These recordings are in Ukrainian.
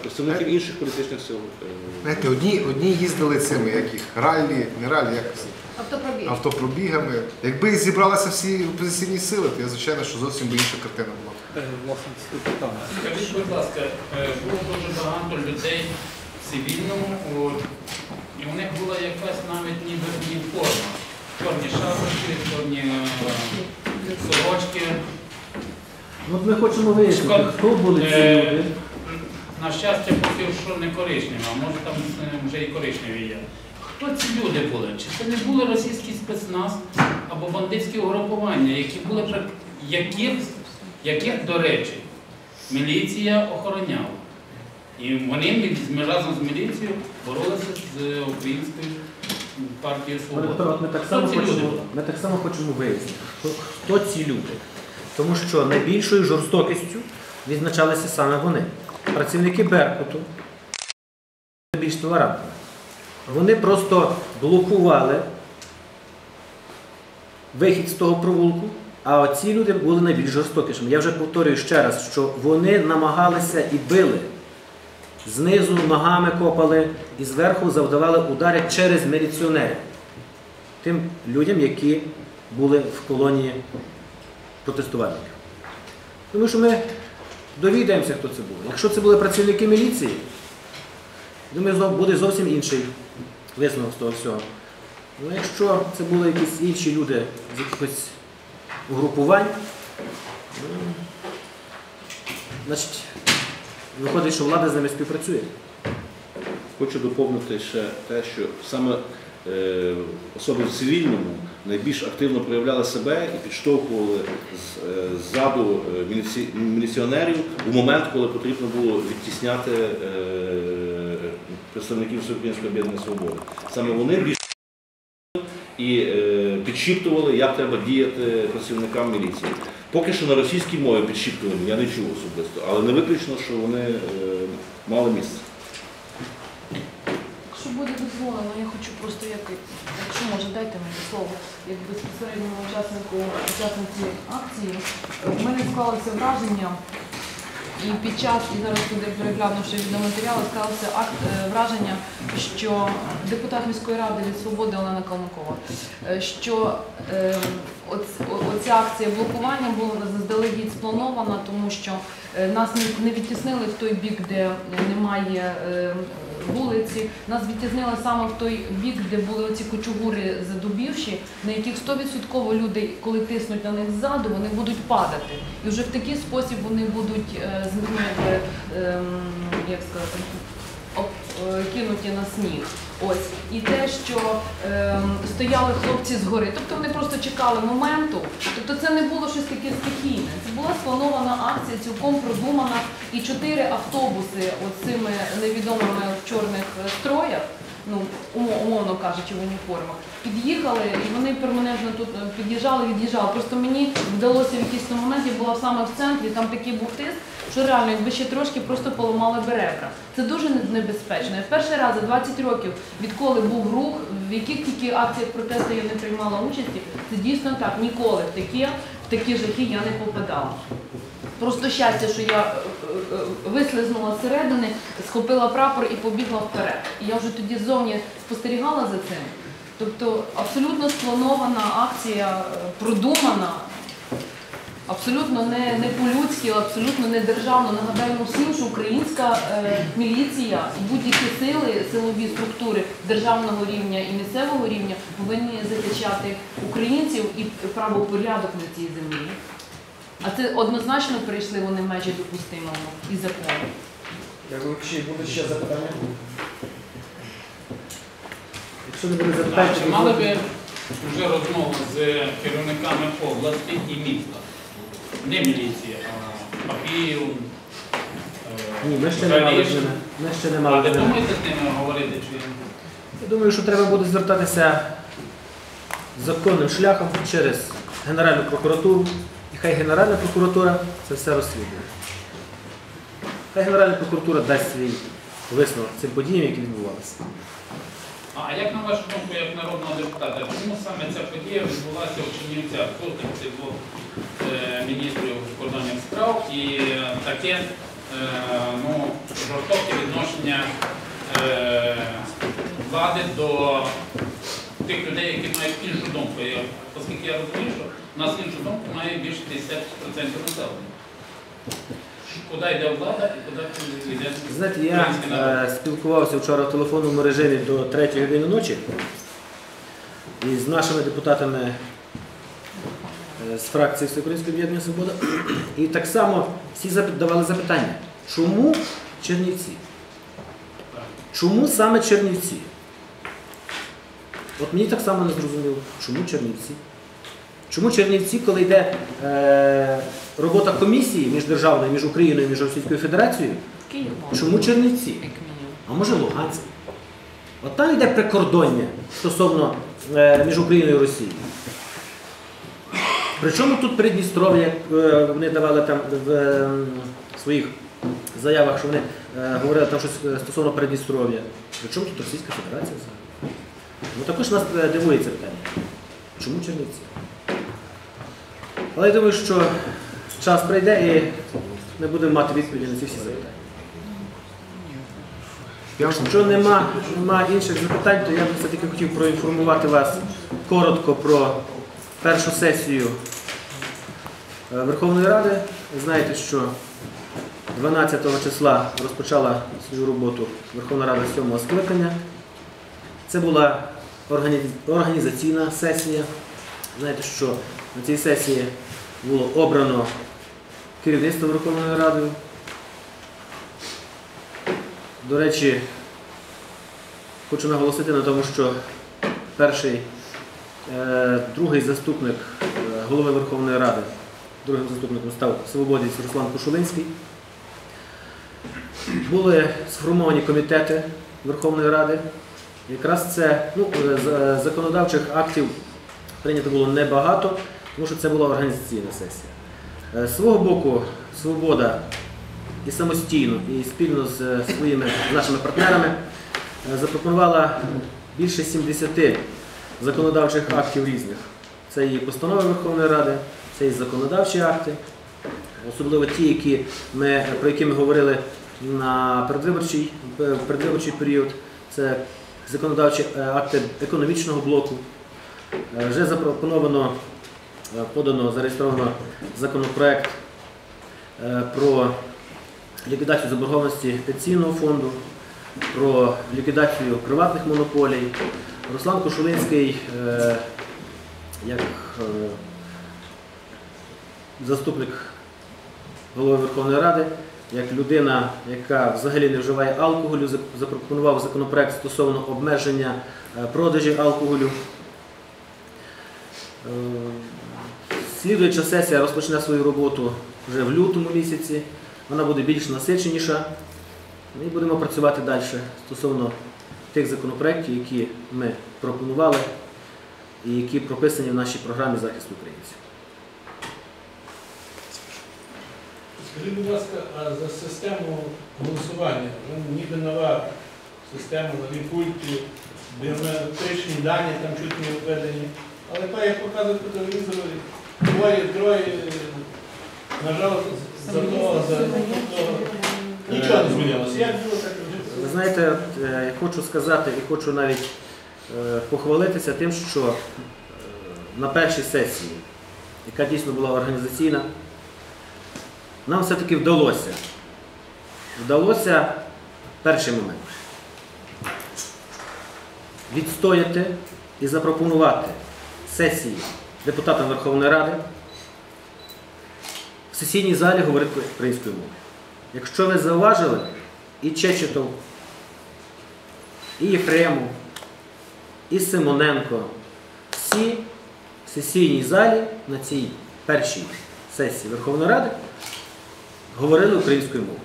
представників інших політичних сил. Знаєте, одні, одні їздили цими, як їх, раллі, не раллі, як це, Автопробіг. автопробігами. Якби зібралися всі опозиційні сили, то я звичайно, що зовсім би інша картина була. Е, Власне, це питання. Скажіть, будь ласка, е, було дуже багато людей в цивільному, от, і у них була якась навіть ніби ні форма. Чорні шапочки, чорні е, сорочки. Ну, От ми хочемо вияснити, хто були ці люди. На щастя, поки що не коричневі, а може там е, вже і коричневі є. Хто ці люди були? Чи це не були російський спецназ або бандитські угрупування, які були яких, яких, до речі, міліція охороняла. І вони ми разом з міліцією боролися з е, українською партією от ми так само хочемо, ми так само хочемо вияснити, хто, хто ці люди. Тому що найбільшою жорстокістю відзначалися саме вони. Працівники Беркуту, більш толерантними. Вони просто блокували вихід з того провулку, а ці люди були найбільш жорстокішими. Я вже повторюю ще раз, що вони намагалися і били. Знизу ногами копали і зверху завдавали удари через міліціонерів тим людям, які були в колонії протестувальників. Тому що ми довідаємося, хто це був. Якщо це були працівники міліції, думаю, буде зовсім інший висновок з того всього. Ну, якщо це були якісь інші люди з якихось угрупувань, ну, значить, виходить, що влада з ними співпрацює. Хочу доповнити ще те, що саме особи в цивільному найбільш активно проявляли себе і підштовхували е, ззаду е, міліціонерів у момент, коли потрібно було відтісняти е, представників Всеукраїнської об'єднаної свободи. Саме вони більш і е, підшіптували, як треба діяти працівникам міліції. Поки що на російській мові підшіптування я не чув особисто, але не виключно, що вони е, мали місце. Якщо буде дозволено, я хочу просто, як, якщо може, дайте мені слово, як безпосередньому учаснику учасниці акції. У мене склалося враження, і під час, і зараз туди переглянувши відеоматеріали, склалося акт, е, враження, що депутат міської ради від свободи Олена Калмикова, е, що е, оця акція блокування була заздалегідь спланована, тому що е, нас не відтіснили в той бік, де немає е, вулиці. Нас відтіснили саме в той бік, де були оці кучугури задубівші, на яких 100% люди, коли тиснуть на них ззаду, вони будуть падати. І вже в такий спосіб вони будуть е, ну, ем, як сказати, кинуті на сніг. Ось і те, що е, стояли хлопці згори, тобто вони просто чекали моменту. Тобто це не було щось таке стихійне. Це була спланована акція, цілком продумана. І чотири автобуси оцими невідомими в чорних е, строях, ну умовно кажучи, в уніформах, під'їхали і вони перманентно тут е, під'їжджали, від'їжджали. Просто мені вдалося в якийсь момент, я була саме в центрі, там такий був тиск, що реально, якби ще трошки просто поламали би ребра. Це дуже небезпечно. Я перший раз за 20 років, відколи був рух, в яких тільки акціях протесту я не приймала участі, це дійсно так. Ніколи в такі, в такі жахи я не попадала. Просто щастя, що я е, е, е, вислизнула зсередини, схопила прапор і побігла вперед. І я вже тоді ззовні спостерігала за цим. Тобто абсолютно спланована акція, продумана, абсолютно не, не по-людськи, абсолютно не державно. Нагадаємо всім, що українська е, міліція і будь-які сили, силові структури державного рівня і місцевого рівня повинні захищати українців і правопорядок на цій землі. А це однозначно перейшли вони межі допустимого і закону. Дякую. Чи будуть ще запитання? Якщо не буде запитань, А чи мали би вже розмову з керівниками області і міста? Не міліції, а Папіїв. е, Ні, ми ще не мали ними. Ми ще не А мали ви з ними. думаєте з ними говорити? Чи... Я думаю, що треба буде звертатися законним шляхом через Генеральну прокуратуру. Хай Генеральна прокуратура це все розслідує. Хай Генеральна прокуратура дасть свій висновок цим подіям, які відбувалися. А як на вашу думку, як народного депутата, чому саме ця подія відбулася у Чернівцях? Тут цих двох е, міністрів кордонних справ і е, таке ну, жорстоке відношення е, влади до тих людей, які мають іншу думку. Я, оскільки я розумію, що у нас іншу думку має більше 50% населення. Куди йде влада і куди йде Знаєте, я український народ? е, спілкувався вчора в телефонному режимі до 3 години ночі із нашими депутатами е, з фракції Всеукраїнської об'єднання Свобода. І так само всі запит- давали запитання, чому Чернівці? Чому саме Чернівці? От мені так само не зрозуміло, чому Чернівці? Чому Чернівці, коли йде е, робота комісії міждержавної, між Україною між Російською Федерацією, Київ, Чому Чернівці? А може Луганськ? От там йде прикордоння стосовно е, між Україною і Росією. Причому тут Придністров'я, як е, вони давали там в е, своїх заявах, що вони е, говорили там щось е, стосовно Придністров'я. Причому тут Російська Федерація взагалі? Ну також нас е, дивує це питання. Чому Чернівці? Але я думаю, що час прийде і ми будемо мати відповіді на ці всі запитання. Якщо нема, нема інших запитань, то я б все-таки хотів проінформувати вас коротко про першу сесію е, Верховної Ради. Ви знаєте, що 12 числа розпочала свою роботу Верховна Рада 7 скликання. Це була організаційна сесія. Знаєте, що на цій сесії було обрано керівництво Верховною Радою. До речі, хочу наголосити на тому, що перший, е, другий заступник е, голови Верховної Ради, другим заступником став свободець Руслан Кошулинський. Були сформовані комітети Верховної Ради. Якраз це ну, е, з- е, законодавчих актів прийнято було небагато, тому що це була організаційна сесія. Е, З свого боку, свобода і самостійно, і спільно з своїми нашими партнерами запропонувала більше 70 законодавчих актів різних. Це і постанови Верховної Ради, це і законодавчі акти, особливо ті, які ми, про які ми говорили на передвиборчий, передвиборчий період. Це законодавчі е, акти економічного блоку. Е, Вже запропоновано, е, подано, зареєстровано законопроект про ліквідацію заборгованості пенсійного фонду, про ліквідацію приватних монополій. Руслан Кошулинський, як заступник голови Верховної Ради, як людина, яка взагалі не вживає алкоголю, запропонував законопроект стосовно обмеження е, продажі алкоголю. Е, Слідуюча сесія розпочне свою роботу вже в лютому місяці. Вона буде більш насиченіша. І будемо працювати далі стосовно тих законопроєктів, які ми пропонували і які прописані в нашій програмі захисту українців. Скажіть, будь ласка, а за систему голосування, вже ніби нова система, нові пульти, біометричні дані там чуть не введені. Але так, як показують по телевізору, двоє, троє нажали за того, за того. Нічого не змінилося. Як було, так Ви знаєте, от, е, я хочу сказати і хочу навіть е, похвалитися тим, що е, на першій сесії, яка дійсно була організаційна, нам все-таки вдалося. Вдалося перший момент відстояти і запропонувати сесії депутатам Верховної Ради в сесійній залі говорити українською мовою. Якщо ви зауважили, і Чечетов, і Єфремов, і Симоненко, всі в сесійній залі на цій першій сесії Верховної Ради говорили українською мовою.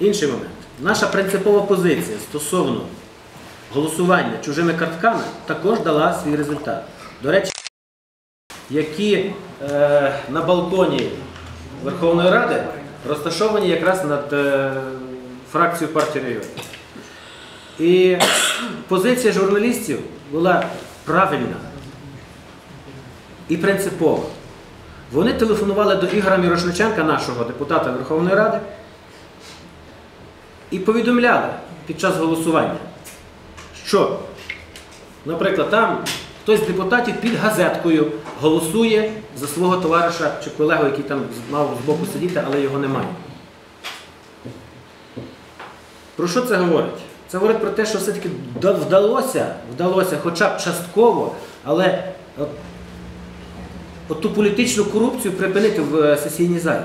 Інший момент. Наша принципова позиція стосовно голосування чужими картками також дала свій результат. До речі, які е, на балконі Верховної Ради розташовані якраз над е, фракцією партії регіонів. І позиція журналістів була правильна і принципова. Вони телефонували до Ігора Мірошниченка, нашого депутата Верховної Ради, і повідомляли під час голосування, що, наприклад, там хтось з депутатів під газеткою голосує за свого товариша чи колегу, який там мав збоку сидіти, але його немає. Про що це говорить? Це говорить про те, що все-таки вдалося, вдалося хоча б частково, але от, от політичну корупцію припинити в е, сесійній залі.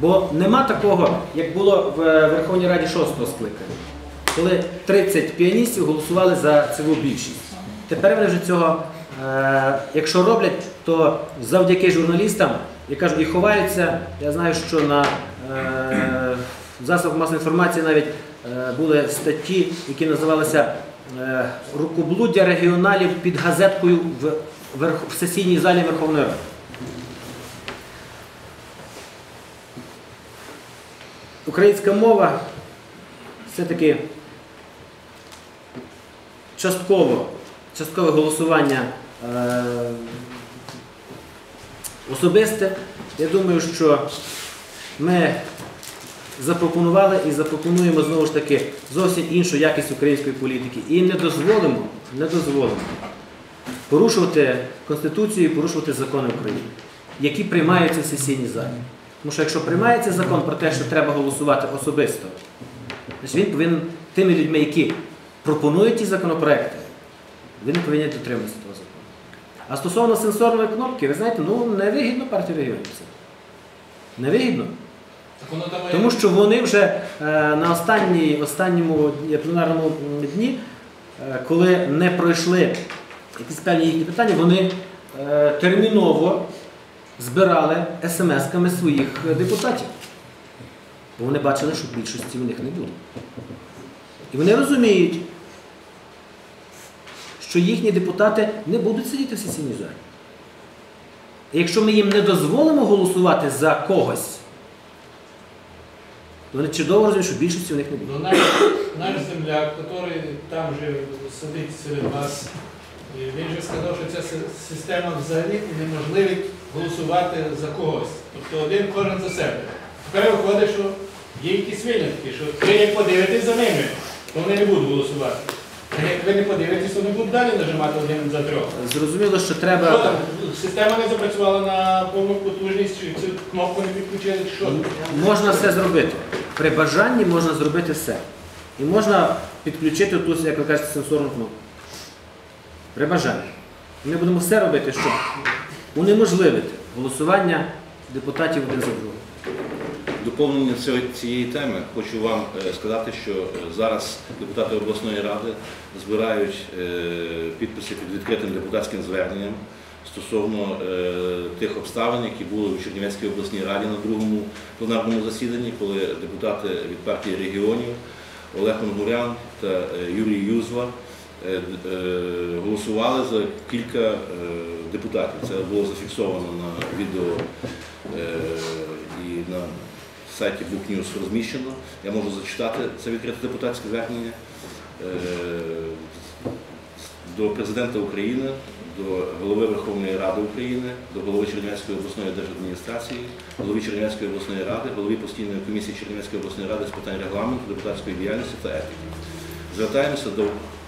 Бо нема такого, як було в е, Верховній Раді шостого скликання, коли 30 піаністів голосували за цілу більшість. Тепер вони вже цього, е, якщо роблять, то завдяки журналістам, я кажу, і ховаються. Я знаю, що на засобах масової інформації навіть були статті, які називалися Рукоблуддя регіоналів під газеткою в, в сесійній залі Верховної Ради. Українська мова все-таки частково, часткове голосування е, особисте. Я думаю, що ми запропонували і запропонуємо знову ж таки зовсім іншу якість української політики. І не дозволимо, не дозволимо порушувати Конституцію і порушувати закони України, які приймаються в сесійній залі. Тому що якщо приймається закон про те, що треба голосувати особисто, значить він повинен тими людьми, які пропонують ті законопроекти, вони повинні дотримуватися того закону. А стосовно сенсорної кнопки, ви знаєте, ну невигідно партії регіонів. Невигідно. Тому що вони вже е, на останній, останньому пленарному дні, е, коли не пройшли якісь певні їхні питання, вони е, терміново збирали смс-ками своїх е, депутатів. Бо вони бачили, що більшості в них не буде. І вони розуміють, що їхні депутати не будуть сидіти в сесійній залі. І якщо ми їм не дозволимо голосувати за когось, вони чудово розуміють, що більшості у них не буде. Ну, наш, наш земляк, який там же сидить серед вас, він же сказав, що ця система взагалі неможливить голосувати за когось. Тобто один кожен за себе. Тепер виходить, що є якісь винятки, що ви як подивитесь за ними, то вони не будуть голосувати. Як ви не подивитесь, вони будуть далі нажимати один за трьох. Зрозуміло, що Що треба. там, система не запрацювала на повну потужність, чи цю кнопку не підключили, чи що? Можна все зробити. При бажанні можна зробити все. І можна підключити ту, як ви кажете, сенсорну кнопку. При бажанні. Ми будемо все робити, щоб унеможливити голосування депутатів один за другим. Доповнення цієї теми хочу вам е, сказати, що е, зараз депутати обласної ради збирають е, підписи під відкритим депутатським зверненням стосовно е, тих обставин, які були у Чернівецькій обласній раді на другому пленарному засіданні, коли депутати від партії регіонів Олег Онгурян та е, Юрій Юзва е, голосували за кілька депутатів. Це було зафіксовано на відео і на сайті Book News розміщено. Я можу зачитати це відкрите депутатське звернення до президента України, до голови Верховної Ради України, до голови Чернівецької обласної держадміністрації, голови Чернівецької обласної ради, голови постійної комісії Чернівецької обласної ради з питань регламенту, депутатської діяльності та етики. Звертаємося до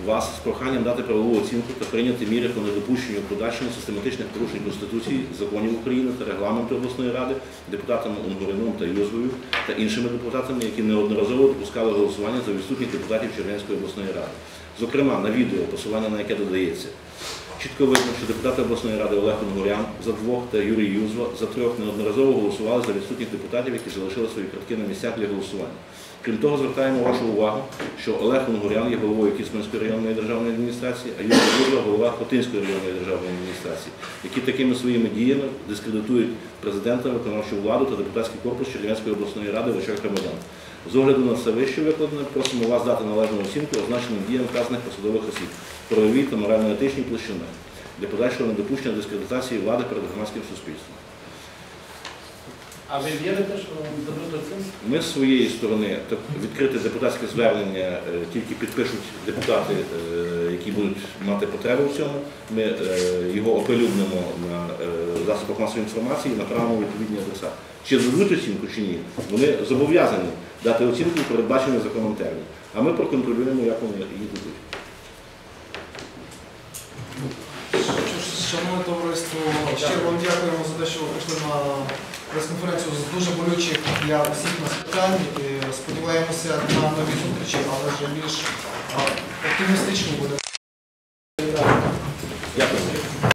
вас з проханням дати правову оцінку та прийняти міри по недопущенню подальшому систематичних порушень Конституції, законів України та регламенту обласної ради депутатами Унгурином та Юзвою та іншими депутатами, які неодноразово допускали голосування за відсутніх депутатів Чернівської обласної ради. Зокрема, на відео, посилання на яке додається. Чітко видно, що депутати обласної ради Олег Онгурян за двох та Юрій Юзва за трьох неодноразово голосували за відсутніх депутатів, які залишили свої картки на місцях для голосування. Крім того, звертаємо вашу увагу, що Олег Онгурян є головою Кіцманської районної державної адміністрації, а Юрій Юзва – голова Хотинської районної державної адміністрації, які такими своїми діями дискредитують президента, виконавчу владу та депутатський корпус Чернівецької обласної ради в очах громадян. З огляду на все вище викладене, просимо вас дати належну оцінку означеним діям вказаних посадових осіб, правовій та морально-етичній площини для подальшого недопущення дискредитації влади перед громадським суспільством. А ви вірите, що дадуть оцінку? Ми з своєї сторони так, відкрите депутатське звернення е, тільки підпишуть депутати, е, які будуть мати потребу в цьому. Ми е, його оприлюднимо на е, засобах масової інформації направимо відповідні адреса. Чи дадуть оцінку, чи ні, вони зобов'язані дати оцінку передбачений законом термін. А ми проконтролюємо, як вони її дадуть. Шановне товариство, щиро вам дякуємо за те, що ви прийшли на прес-конференцію з дуже болючих для всіх нас питань. Сподіваємося на нові зустрічі, але вже більш а, оптимістичні буде.